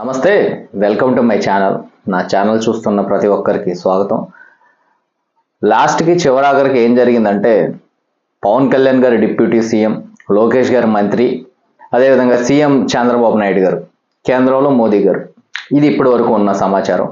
నమస్తే welcome to my channel. నా channel చూస్తున్న ప్రతి ఒక్కరికి స్వాగతం. లాస్ట్కి చివరాఖరికి ఏం జరిగిందంటే పవన్ కళ్యాణ్ గారు డిప్యూటీ సీఎం లోకేష్ గారు మంత్రి అదేవిధంగా సీఎం చంద్రబాబు నాయుడు గారు కేంద్రంలో మోదీ గారు. ఇది ఇప్పటి వరకు ఉన్న సమాచారం.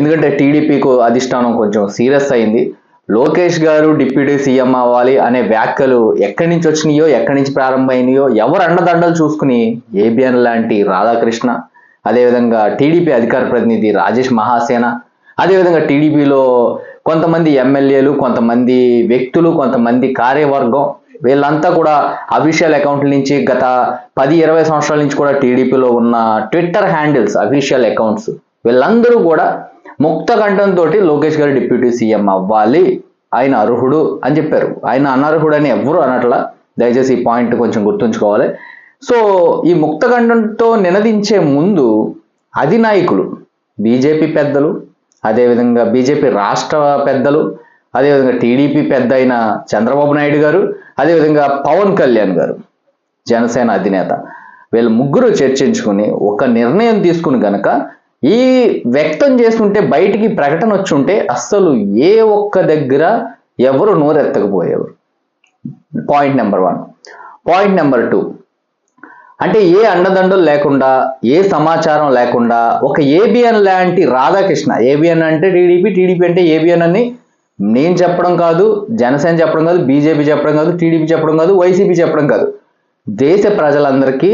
ఎందుకంటే టీడీపీకు అధిష్టానం కొంచెం సీరియస్ అయింది. లోకేష్ గారు డిప్యూటీ సీఎం అవ్వాలి అనే వ్యాఖ్యలు ఎక్కడి నుంచి వచ్చినాయో ఎక్కడి నుంచి ప్రారంభమైనాయో ఎవరు అండదండలు చూసుకుని ఏబిఎన్ లాంటి రాధాకృష్ణ అదేవిధంగా టీడీపీ అధికార ప్రతినిధి రాజేష్ మహాసేన అదేవిధంగా టీడీపీలో కొంతమంది ఎమ్మెల్యేలు కొంతమంది వ్యక్తులు కొంతమంది కార్యవర్గం వీళ్ళంతా కూడా అఫీషియల్ అకౌంట్ల నుంచి గత పది ఇరవై సంవత్సరాల నుంచి కూడా టీడీపీలో ఉన్న ట్విట్టర్ హ్యాండిల్స్ అఫీషియల్ అకౌంట్స్ వీళ్ళందరూ కూడా ముక్త కంఠంతో లోకేష్ గారు డిప్యూటీ సీఎం అవ్వాలి ఆయన అర్హుడు అని చెప్పారు. ఆయన అనర్హుడు అని ఎవ్వరు అనట్లా. దయచేసి ఈ పాయింట్ కొంచెం గుర్తుంచుకోవాలి. సో ఈ ముక్తఖండంతో నినదించే ముందు అధినాయకులు బీజేపీ పెద్దలు అదేవిధంగా బీజేపీ రాష్ట్ర పెద్దలు అదేవిధంగా టీడీపీ పెద్ద అయిన చంద్రబాబు నాయుడు గారు అదేవిధంగా పవన్ కళ్యాణ్ గారు జనసేన అధినేత. వీళ్ళు ముగ్గురు చర్చించుకుని ఒక నిర్ణయం తీసుకుని గనక ఈ వ్యక్తం చేస్తుంటే బయటికి ప్రకటన వచ్చి ఉంటే అస్సలు ఏ ఒక్క దగ్గర ఎవరు నోరెత్తకపోయేవారు. Point number one. Point number two. అంటే ఏ అండదండలు లేకుండా ఏ సమాచారం లేకుండా ఒక ఏబిఎన్ లాంటి రాధాకృష్ణ ఏబిఎన్ అంటే టీడీపీ టీడీపీ అంటే ఏబిఎన్ అని నేను చెప్పడం కాదు జనసేన చెప్పడం కాదు బీజేపీ చెప్పడం కాదు టీడీపీ చెప్పడం కాదు వైసీపీ చెప్పడం కాదు. దేశ ప్రజలందరికీ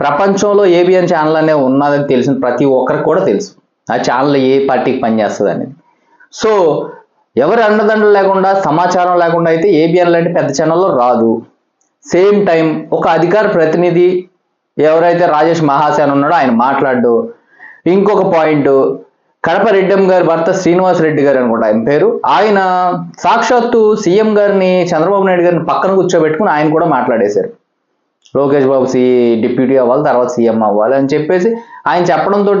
ప్రపంచంలో ఏబిఎన్ ఛానల్ అనే ఉన్నదని తెలిసిన ప్రతి ఒక్కరికి కూడా తెలుసు. ఆ ఛానల్ ఏ పార్టీకి పనిచేస్తుంది అనేది. సో ఎవరి అండదండలు లేకుండా సమాచారం లేకుండా అయితే ఏబిఎన్ లాంటి పెద్ద ఛానల్లో రాదు. సేమ్ టైం ఒక అధికార ప్రతినిధి ఎవరైతే రాజేష్ మహాసేన్ ఉన్నాడో ఆయన మాట్లాడు. ఇంకొక పాయింట్ కడప రెడ్డమ్మ గారి భర్త శ్రీనివాస్ రెడ్డి గారు అనుకుంటా ఆయన పేరు. ఆయన సాక్షాత్తు సీఎం గారిని చంద్రబాబు నాయుడు గారిని పక్కన కూర్చోబెట్టుకుని ఆయన కూడా మాట్లాడేశారు. లోకేష్ బాబు సి డిప్యూటీ అవ్వాలి తర్వాత సీఎం అవ్వాలి అని చెప్పేసి ఆయన చెప్పడంతో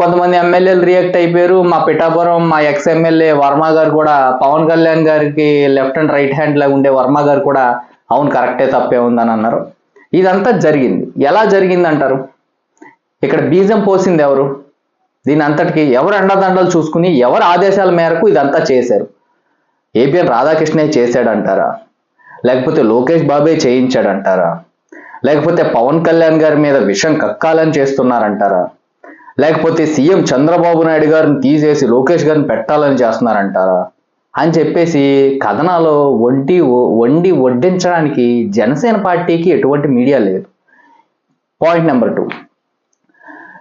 కొంతమంది ఎమ్మెల్యేలు రియాక్ట్ అయిపోయారు. మా పిఠాపురం మా ఎక్స్ ఎమ్మెల్యే వర్మ గారు కూడా పవన్ కళ్యాణ్ గారికి లెఫ్ట్ అండ్ రైట్ హ్యాండ్ లాగా ఉండే వర్మ గారు కూడా అవును కరెక్టే తప్పే ఉందని అన్నారు. ఇదంతా జరిగింది. ఎలా జరిగింది అంటారు ఇక్కడ బీజం పోసింది ఎవరు? దీని అంతటికి ఎవరు అండదండలు చూసుకుని ఎవరు ఆదేశాల మేరకు ఇదంతా చేశారు? ఏపీఎన్ రాధాకృష్ణే చేశాడంటారా? లేకపోతే లోకేష్ బాబే చేయించాడంటారా? లేకపోతే పవన్ కళ్యాణ్ గారి మీద విషం కక్కాలని చేస్తున్నారంటారా? లేకపోతే సీఎం చంద్రబాబు నాయుడు గారిని తీసేసి లోకేష్ గారిని పెట్టాలని చేస్తున్నారంటారా? అని చెప్పేసి కథనాలు వండి వండి వడ్డించడానికి జనసేన పార్టీకి ఎటువంటి మీడియా లేదు. పాయింట్ నెంబర్ టూ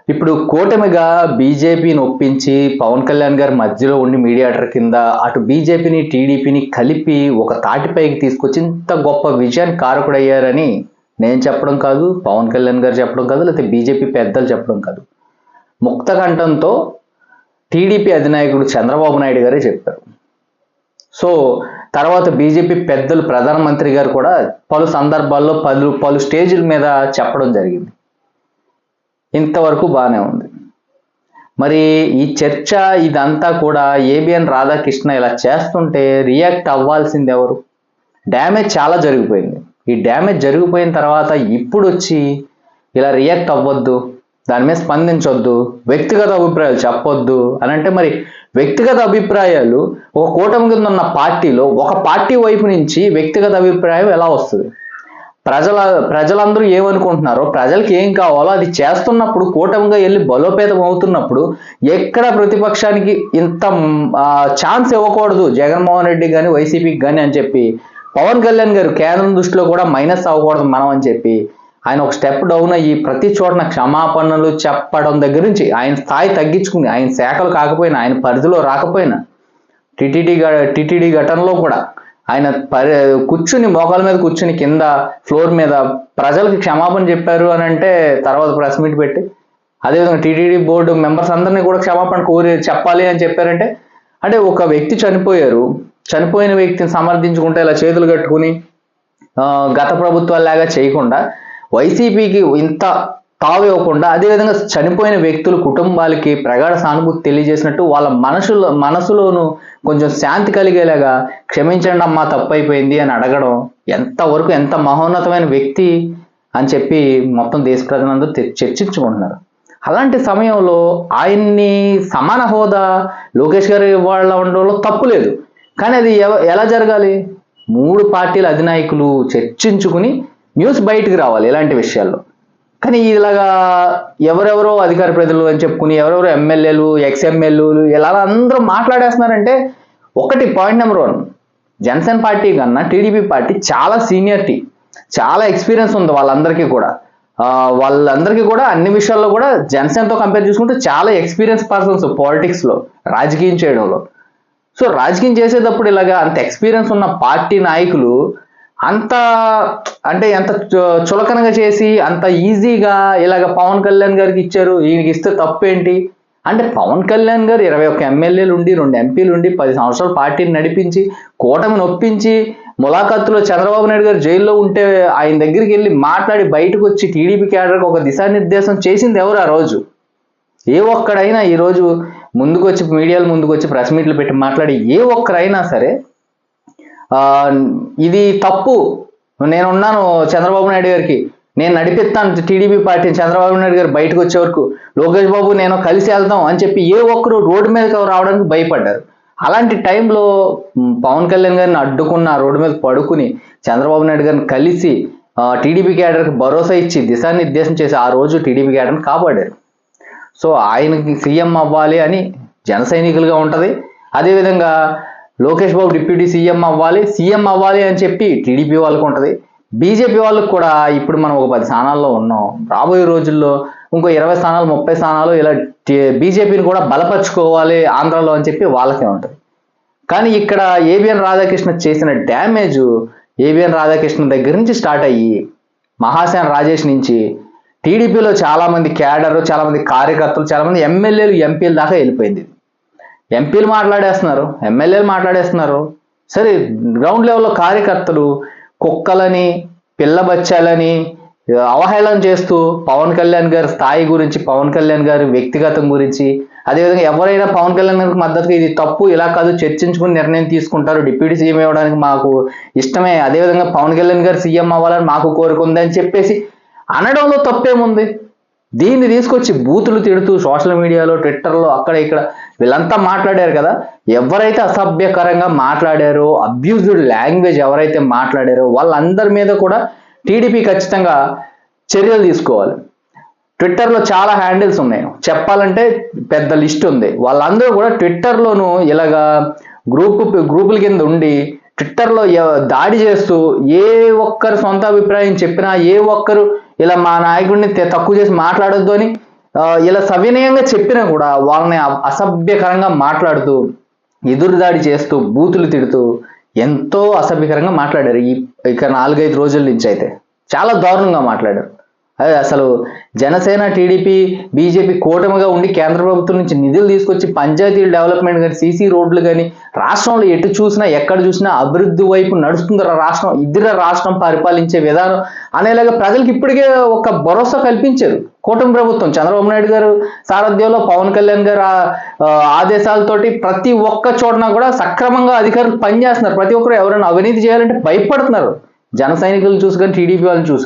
ఇప్పుడు కూటమిగా బీజేపీని ఒప్పించి పవన్ కళ్యాణ్ గారి మధ్యలో ఉండి మీడియాటర్ కింద అటు బీజేపీని టీడీపీని కలిపి ఒక తాటిపైకి తీసుకొచ్చి ఇంత గొప్ప విజయాన్ని కారకుడయ్యారని నేను చెప్పడం కాదు పవన్ కళ్యాణ్ గారు చెప్పడం కాదు లేకపోతే బీజేపీ పెద్దలు చెప్పడం కాదు. ముక్తకంఠంతో టీడీపీ అధినాయకుడు చంద్రబాబు నాయుడు గారే చెప్పారు. సో తర్వాత బీజేపీ పెద్దలు ప్రధానమంత్రి గారు కూడా పలు సందర్భాల్లో పలు పలు స్టేజీల మీద చెప్పడం జరిగింది. ఇంతవరకు బాగానే ఉంది. మరి ఈ చర్చ ఇదంతా కూడా ఏబిఎన్ రాధాకృష్ణ ఇలా చేస్తుంటే రియాక్ట్ అవ్వాల్సింది ఎవరు? డ్యామేజ్ చాలా జరిగిపోయింది. ఈ డ్యామేజ్ జరిగిపోయిన తర్వాత ఇప్పుడు వచ్చి ఇలా రియాక్ట్ అవ్వద్దు? దాని మీద స్పందించొద్దు వ్యక్తిగత అభిప్రాయాలు చెప్పొద్దు అని అంటే మరి వ్యక్తిగత అభిప్రాయాలు ఒక కూటమి కింద ఉన్న పార్టీలో ఒక పార్టీ వైపు నుంచి వ్యక్తిగత అభిప్రాయం ఎలా వస్తుంది? ప్రజల ప్రజలందరూ ఏమనుకుంటున్నారో ప్రజలకి ఏం కావాలో అది చేస్తున్నప్పుడు కూటమిగా వెళ్ళి బలోపేతం అవుతున్నప్పుడు ఎక్కడ ప్రతిపక్షానికి ఇంత ఛాన్స్ ఇవ్వకూడదు జగన్మోహన్ రెడ్డి కానీ వైసీపీకి కానీ అని చెప్పి పవన్ కళ్యాణ్ గారు కేంద్రం దృష్టిలో కూడా మైనస్ అవ్వకూడదు మనం అని చెప్పి ఆయన ఒక స్టెప్ డౌన్ అయ్యి ప్రతి చోటన క్షమాపణలు చెప్పడం దగ్గర నుంచి ఆయన స్థాయి తగ్గించుకుని ఆయన శాఖలు కాకపోయినా ఆయన పరిధిలో రాకపోయినా టిటిడి టిటిడి ఘటనలో కూడా ఆయన పరి కూర్చుని మోకాల మీద కూర్చుని కింద ఫ్లోర్ మీద ప్రజలకు క్షమాపణ చెప్పారు అని అంటే తర్వాత ప్రెస్ మీట్ పెట్టి అదేవిధంగా టీటీడీ బోర్డు మెంబర్స్ అందరినీ కూడా క్షమాపణ కోరి చెప్పాలి అని చెప్పారంటే అంటే ఒక వ్యక్తి చనిపోయారు. చనిపోయిన వ్యక్తిని సమర్థించుకుంటే ఇలా చేతులు కట్టుకుని గత ప్రభుత్వాలు లాగా చేయకుండా వైసీపీకి ఇంత తావు ఇవ్వకుండా అదేవిధంగా చనిపోయిన వ్యక్తులు కుటుంబాలకి ప్రగాఢ సానుభూతి తెలియజేసినట్టు వాళ్ళ మనసులో మనసులోను కొంచెం శాంతి కలిగేలాగా క్షమించండి అమ్మా తప్పైపోయింది అని అడగడం ఎంతవరకు ఎంత మహోన్నతమైన వ్యక్తి అని చెప్పి మొత్తం దేశ ప్రజలందరూ చర్చించుకుంటున్నారు. అలాంటి సమయంలో ఆయన్ని సమాన హోదా లోకేష్ గారు వాళ్ళ ఉండడంలో తప్పు లేదు. కానీ అది ఎవ- ఎలా జరగాలి? మూడు పార్టీల అధినాయకులు చర్చించుకుని న్యూస్ బయటికి రావాలి ఇలాంటి విషయాల్లో. కానీ ఇలాగా ఎవరెవరో అధికార ప్రజలు అని చెప్పుకుని ఎవరెవరో ఎమ్మెల్యేలు ఎక్స్ఎమ్మెల్యేలు ఇలా అందరూ మాట్లాడేస్తున్నారంటే ఒకటి point number one Janasena party కన్నా టీడీపీ పార్టీ చాలా సీనియర్టీ చాలా ఎక్స్పీరియన్స్ ఉంది వాళ్ళందరికీ కూడా. వాళ్ళందరికీ కూడా అన్ని విషయాల్లో కూడా జనసేనతో కంపేర్ చేసుకుంటే చాలా ఎక్స్పీరియన్స్ పర్సన్స్ పాలిటిక్స్లో రాజకీయం చేయడంలో. సో రాజకీయం చేసేటప్పుడు ఇలాగా అంత ఎక్స్పీరియన్స్ ఉన్న పార్టీ నాయకులు అంత అంటే ఎంత చు- చులకనగా చేసి అంత ఈజీగా ఇలాగ పవన్ కళ్యాణ్ గారికి ఇచ్చారు ఈయనకి ఇస్తే తప్పేంటి? అంటే పవన్ కళ్యాణ్ గారు ఇరవై ఒక్క ఎమ్మెల్యేలు ఉండి రెండు ఎంపీలు ఉండి పది సంవత్సరాలు పార్టీని నడిపించి కూటమిని ఒప్పించి ములాఖాతులో చంద్రబాబు నాయుడు గారు జైల్లో ఉంటే ఆయన దగ్గరికి వెళ్ళి మాట్లాడి బయటకు వచ్చి టీడీపీ క్యాడర్కి ఒక దిశానిర్దేశం చేసింది ఎవరు ఆ రోజు? ఏ ఒక్కడైనా ఈరోజు ముందుకు వచ్చి మీడియాల ముందుకు వచ్చి ప్రెస్ మీట్లు పెట్టి మాట్లాడి ఏ ఒక్కరైనా సరే ఇది తప్పు. నేనున్నాను చంద్రబాబు నాయుడు గారికి. నేను నడిపిస్తాను టీడీపీ పార్టీని చంద్రబాబు నాయుడు గారు బయటకు వచ్చే వరకు. లోకేష్ బాబు నేను కలిసి వెళ్తాం అని చెప్పి ఏ ఒక్కరు రోడ్డు మీదకి రావడానికి భయపడ్డారు. అలాంటి టైంలో పవన్ కళ్యాణ్ గారిని అడ్డుకున్న రోడ్డు మీద పడుకుని చంద్రబాబు నాయుడు గారిని కలిసి టీడీపీ క్యాడర్కి భరోసా ఇచ్చి దిశానిర్దేశం చేసి ఆ రోజు టీడీపీ క్యాడర్ని కాపాడారు. సో ఆయనకి సీఎం అవ్వాలి అని జన సైనికులుగా ఉంటుంది. అదేవిధంగా లోకేష్ బాబు డిప్యూటీ సీఎం అవ్వాలి సీఎం అవ్వాలి అని చెప్పి టీడీపీ వాళ్ళకు ఉంటుంది. బీజేపీ వాళ్ళకు కూడా ఇప్పుడు మనం ఒక పది స్థానాల్లో ఉన్నాం. రాబోయే రోజుల్లో ఇంకో ఇరవై స్థానాలు ముప్పై స్థానాలు ఇలా బీజేపీని కూడా బలపరుచుకోవాలి ఆంధ్రాలో అని చెప్పి వాళ్ళకే ఉంటుంది. కానీ ఇక్కడ ఏబిఎన్ రాధాకృష్ణ చేసిన డ్యామేజ్ ఏబిఎన్ రాధాకృష్ణ దగ్గర నుంచి స్టార్ట్ అయ్యి మహాసేన రాజేష్ నుంచి టీడీపీలో చాలామంది క్యాడర్ చాలామంది కార్యకర్తలు చాలామంది ఎమ్మెల్యేలు ఎంపీల దాకా వెళ్ళిపోయింది ఎంపీలు మాట్లాడేస్తున్నారు ఎమ్మెల్యేలు మాట్లాడేస్తున్నారు. సరే గ్రౌండ్ లెవెల్లో కార్యకర్తలు కుక్కలని పిల్ల బచ్చాలని అవహేళన చేస్తూ పవన్ కళ్యాణ్ గారి స్థాయి గురించి పవన్ కళ్యాణ్ గారి వ్యక్తిగతం గురించి అదేవిధంగా ఎవరైనా పవన్ కళ్యాణ్ గారికి మద్దతుగా ఇది తప్పు ఇలా కాదు చర్చించుకుని నిర్ణయం తీసుకుంటారు డిప్యూటీ సీఎం ఇవ్వడానికి మాకు ఇష్టమే అదేవిధంగా పవన్ కళ్యాణ్ గారు సీఎం అవ్వాలని మాకు కోరిక ఉంది అని చెప్పేసి అనడంలో తప్పేముంది? దీన్ని తీసుకొచ్చి బూతులు తిడుతూ సోషల్ మీడియాలో ట్విట్టర్లో అక్కడ ఇక్కడ వీళ్ళంతా మాట్లాడారు కదా ఎవరైతే అసభ్యకరంగా మాట్లాడారో అబ్యూజ్డ్ లాంగ్వేజ్ ఎవరైతే మాట్లాడారో వాళ్ళందరి మీద కూడా టీడీపీ ఖచ్చితంగా చర్యలు తీసుకోవాలి. ట్విట్టర్లో చాలా హ్యాండిల్స్ ఉన్నాయి. చెప్పాలంటే పెద్ద లిస్ట్ ఉంది. వాళ్ళందరూ కూడా ట్విట్టర్లోను ఇలాగా గ్రూప్ గ్రూపుల కింద ఉండి ట్విట్టర్లో దాడి చేస్తూ ఏ ఒక్కరు సొంత అభిప్రాయం చెప్పినా ఏ ఒక్కరు ఇలా మా నాయకుడిని తక్కువ చేసి మాట్లాడొద్దు అని ఇలా సవినయంగా చెప్పినా కూడా వాళ్ళని అసభ్యకరంగా మాట్లాడుతూ ఎదురుదాడి చేస్తూ బూతులు తిడుతూ ఎంతో అసభ్యకరంగా మాట్లాడారు ఈ ఇక నాలుగైదు రోజుల నుంచి అయితే. చాలా దారుణంగా మాట్లాడారు. అదే అసలు జనసేన టీడీపీ బీజేపీ కూటమిగా ఉండి కేంద్ర ప్రభుత్వం నుంచి నిధులు తీసుకొచ్చి పంచాయతీల డెవలప్మెంట్ కానీ సీసీ రోడ్లు కానీ రాష్ట్రంలో ఎటు చూసినా ఎక్కడ చూసినా అభివృద్ధి వైపు నడుస్తుంది రాష్ట్రం ఇద్దరు రాష్ట్రం పరిపాలించే విధానం అనేలాగా ప్రజలకు ఇప్పటికే ఒక భరోసా కల్పించారు కూటమి ప్రభుత్వం. చంద్రబాబు నాయుడు గారు సారథ్యంలో పవన్ కళ్యాణ్ గారు ఆదేశాలతోటి ప్రతి ఒక్క చోటన కూడా సక్రమంగా అధికారులు పనిచేస్తున్నారు. ప్రతి ఒక్కరు ఎవరైనా అవినీతి చేయాలంటే భయపడుతున్నారు. జన సైనికులను చూసి కానీ టీడీపీ వాళ్ళని చూసి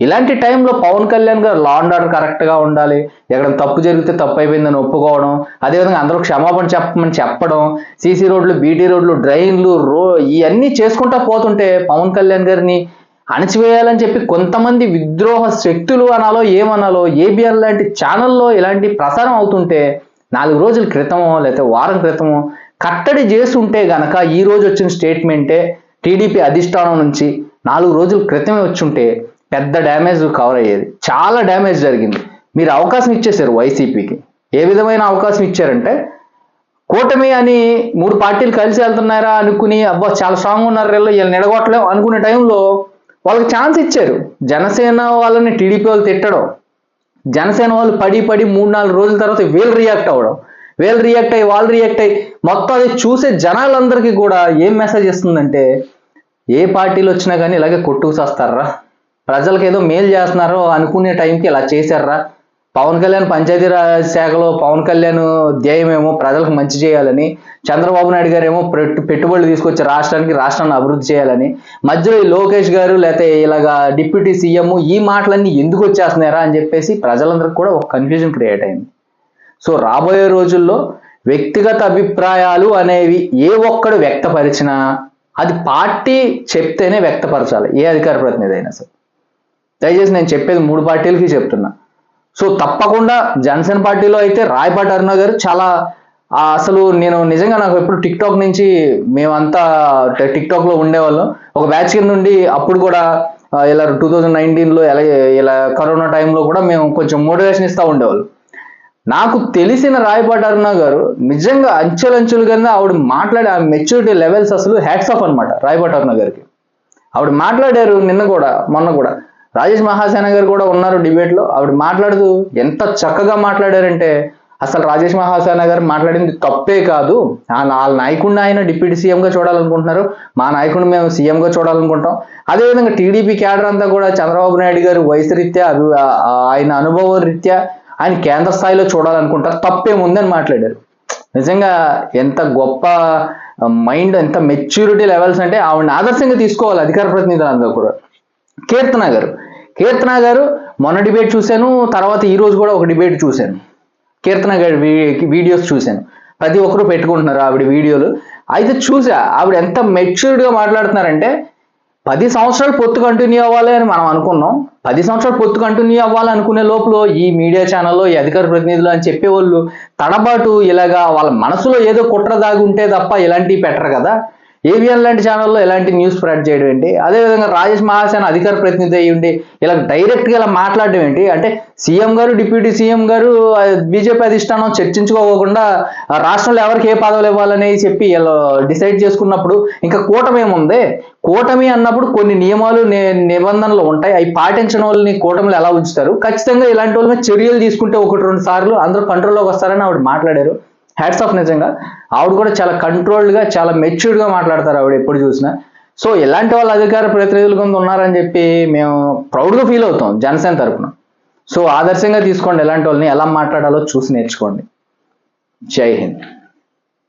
ఇలాంటి టైంలో పవన్ కళ్యాణ్ గారు లా అండ్ ఆర్డర్ కరెక్ట్గా ఉండాలి. ఎక్కడ తప్పు జరిగితే తప్పు అయిపోయిందని ఒప్పుకోవడం. అదేవిధంగా అందరూ క్షమాపణ చెప్పమని చెప్పడం. సీసీ రోడ్లు బీటీ రోడ్లు డ్రైన్లు రో ఇవన్నీ చేసుకుంటా పోతుంటే పవన్ కళ్యాణ్ గారిని అణచివేయాలని చెప్పి కొంతమంది విద్రోహ శక్తులు అనాలో ఏమనాలో ఏబిఎన్ లాంటి ఛానల్లో ఇలాంటి ప్రసారం అవుతుంటే నాలుగు రోజుల క్రితమో లేకపోతే వారం క్రితమో కట్టడి చేస్తుంటే గనక ఈ రోజు వచ్చిన స్టేట్మెంటే టీడీపీ అధిష్టానం నుంచి నాలుగు రోజుల క్రితమే వచ్చుంటే పెద్ద డ్యామేజ్ కవర్ అయ్యేది. చాలా డ్యామేజ్ జరిగింది. మీరు అవకాశం ఇచ్చేశారు వైసీపీకి ఏ విధమైన అవకాశం ఇచ్చారంటే కూటమి అని మూడు పార్టీలు కలిసి వెళ్తున్నారా అనుకుని అబ్బా చాలా స్ట్రాంగ్ ఉన్నారు వీళ్ళు వీళ్ళని నిడగొట్టలేం అనుకునే టైంలో వాళ్ళకి ఛాన్స్ ఇచ్చారు. జనసేన వాళ్ళని టీడీపీ వాళ్ళు తిట్టడం. జనసేన వాళ్ళు పడి పడి మూడు నాలుగు రోజుల తర్వాత వీళ్ళు రియాక్ట్ అవ్వడం. వీళ్ళు రియాక్ట్ అయ్యి వాళ్ళు రియాక్ట్ అయ్యి మొత్తం అది చూసే జనాలందరికీ కూడా ఏం మెసేజ్ ఇస్తుందంటే ఏ పార్టీలు వచ్చినా కానీ ఇలాగే కొట్టుకు చేస్తారా? ప్రజలకు ఏదో మేలు చేస్తున్నారో అనుకునే టైంకి ఇలా చేశారా? పవన్ కళ్యాణ్ పంచాయతీరాజ్ శాఖలో పవన్ కళ్యాణ్ ధ్యేయమేమో ప్రజలకు మంచి చేయాలని చంద్రబాబు నాయుడు గారు ఏమో పెట్టు- పెట్టుబడులు తీసుకొచ్చి రాష్ట్రానికి రాష్ట్రాన్ని అభివృద్ధి చేయాలని మధ్యలో ఈ లోకేష్ గారు లేకపోతే ఇలాగా డిప్యూటీ సీఎం ఈ మాటలన్నీ ఎందుకు వచ్చేస్తున్నారా అని చెప్పేసి ప్రజలందరికీ కూడా ఒక కన్ఫ్యూజన్ క్రియేట్ అయింది. సో రాబోయే రోజుల్లో వ్యక్తిగత అభిప్రాయాలు అనేవి ఏ ఒక్కడు వ్యక్తపరిచినా అది పార్టీ చెప్తేనే వ్యక్తపరచాలి ఏ అధికార ప్రతినిధి అయినా సరే. దయచేసి నేను చెప్పేది మూడు పార్టీలకి చెప్తున్నా. సో తప్పకుండా జనసేన పార్టీలో అయితే రాయపాటి అరుణ గారు చాలా అసలు నేను నిజంగా నాకు ఎప్పుడు టిక్ టాక్ నుంచి మేమంతా టిక్ టాక్లో ఉండేవాళ్ళం. ఒక బ్యాచ్ కింద నుండి అప్పుడు కూడా ఇలా టూ థౌజండ్ నైన్టీన్లో ఎలా ఇలా కరోనా టైంలో కూడా మేము కొంచెం మోటివేషన్ ఇస్తూ ఉండేవాళ్ళం. నాకు తెలిసిన రాయపాటి అరుణ గారు నిజంగా అంచెలంచులు కింద ఆవిడ మాట్లాడే ఆ మెచ్యూరిటీ లెవెల్స్ అసలు హ్యాట్స్ ఆఫ్ అనమాట రాయపాటి అరుణ గారికి. ఆవిడ మాట్లాడారు నిన్న కూడా మొన్న కూడా. రాజేష్ మహాసేన గారు కూడా ఉన్నారు డిబేట్లో. ఆవిడ మాట్లాడుతూ ఎంత చక్కగా మాట్లాడారంటే అసలు రాజేష్ మహాసేన గారు మాట్లాడింది తప్పే కాదు. ఆ వాళ్ళ నాయకుడిని ఆయన డిప్యూటీ సీఎంగా చూడాలనుకుంటున్నారు. మా నాయకుడిని మేము సీఎంగా చూడాలనుకుంటాం అదేవిధంగా టీడీపీ క్యాడర్ అంతా కూడా చంద్రబాబు నాయుడు గారు వయసు రీత్యా అభి- ఆయన అనుభవ రీత్యా ఆయన కేంద్ర స్థాయిలో చూడాలనుకుంటారు. తప్పేముందని మాట్లాడారు. నిజంగా ఎంత గొప్ప మైండ్ ఎంత మెచ్యూరిటీ లెవెల్స్ అంటే ఆవిడని ఆదర్శంగా తీసుకోవాలి అధికార ప్రతినిధులందరూ కూడా. కీర్తన గారు. కీర్తన గారు మొన్న డిబేట్ చూశాను తర్వాత ఈ రోజు కూడా ఒక డిబేట్ చూశాను. కీర్తన గారి వీడియోస్ చూశాను. ప్రతి ఒక్కరు పెట్టుకుంటున్నారు ఆవిడ వీడియోలు అయితే చూసా ఆవిడ ఎంత మెచ్యూర్డ్గా మాట్లాడుతున్నారంటే పది సంవత్సరాలు పొత్తు కంటిన్యూ అవ్వాలి అని మనం అనుకున్నాం. పది సంవత్సరాలు పొత్తు కంటిన్యూ అవ్వాలి అనుకునే లోపల ఈ మీడియా ఛానల్లో ఈ అధికార ప్రతినిధులు అని చెప్పేవాళ్ళు తడబాటు ఇలాగా వాళ్ళ మనసులో ఏదో కుట్ర దాగి ఉంటే తప్ప ఇలాంటివి పెట్టరు కదా. ఏబిఎన్ లాంటి ఛానల్లో ఎలాంటి న్యూస్ స్ప్రెడ్ చేయడం ఏంటి? అదేవిధంగా రాజేష్ మహాసేన అధికార ప్రతినిధి అయ్యి ఉండి ఇలా డైరెక్ట్గా ఇలా మాట్లాడడం ఏంటి? అంటే సీఎం గారు డిప్యూటీ సీఎం గారు బీజేపీ అధిష్టానం చర్చించుకోకుండా రాష్ట్రంలో ఎవరికి ఏ పదవులు ఇవ్వాలని చెప్పి ఇలా డిసైడ్ చేసుకున్నప్పుడు ఇంకా కూటమి ఏముంది? కూటమి అన్నప్పుడు కొన్ని నియమాలు నిబంధనలు ఉంటాయి. అవి పాటించిన వాళ్ళని కూటమిలు ఎలా ఉంచుతారు? ఖచ్చితంగా ఇలాంటి వాళ్ళ చర్యలు తీసుకుంటే ఒకటి రెండు సార్లు అందరూ కంట్రోల్లోకి వస్తారని ఆవిడ మాట్లాడారు. హ్యాట్స్ ఆఫ్ నిజంగా. ఆవిడ కూడా చాలా కంట్రోల్డ్గా చాలా మెచ్యూర్డ్గా మాట్లాడతారు ఆవిడ ఎప్పుడు చూసినా. సో ఇలాంటి వాళ్ళు అధికార ప్రతినిధుల కొంత ఉన్నారని చెప్పి మేము ప్రౌడ్గా ఫీల్ అవుతాం జనసేన తరఫున సో ఆదర్శంగా తీసుకోండి ఎలాంటి వాళ్ళని ఎలా మాట్లాడాలో చూసి నేర్చుకోండి. జై హింద్.